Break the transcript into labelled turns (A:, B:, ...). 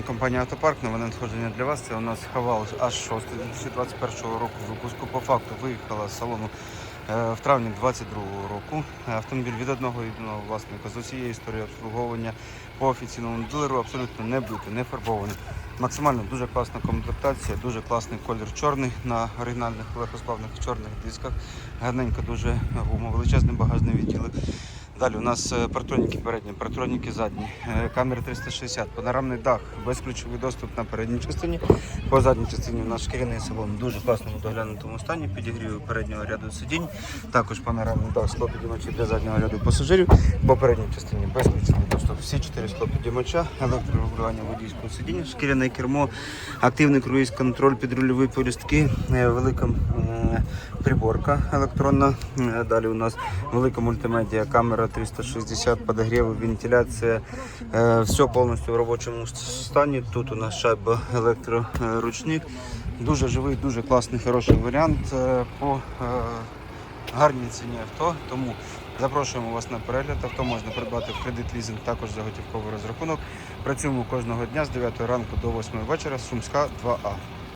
A: Компанія Автопарк, нове надходження для вас. Це у нас Хавал H6 2021 року випуску. По факту виїхала з салону е, в травні 2022 року. Автомобіль від одного єдиного власника з усією історією обслуговування по офіційному дилеру абсолютно не битий, не фарбований. Максимально дуже класна комплектація, дуже класний колір чорний на оригінальних легкосплавних чорних дисках. Гарненько дуже гума, величезний багажний відділик. Далі у нас е, партроніки передні, партроніки задні, е, камери 360, панорамний дах, безключовий доступ на передній частині. По задній частині у нас шкіряний салон в дуже класному доглянутому стані, підігрів переднього ряду сидінь. Також панорамний дах, склопідіймачі для заднього ряду пасажирів. По передній частині безключовий доступ. Всі чотири склопідіймача, електрорегулювання водійського сидіння, шкіряне кермо, активний круїз контроль, підрульові полістки, е, велика приборка електронна. Далі у нас велика мультимедіа, камера 360, подогрів, вентиляція. Е, Все повністю в робочому стані. Тут у нас шайба електроручник. Дуже живий, дуже класний, хороший варіант е, по е, гарній ціні авто. Тому запрошуємо вас на перегляд. Авто можна придбати в кредит лізинг, також за готівковий розрахунок. Працюємо кожного дня з 9 ранку до 8 вечора. Сумська 2А.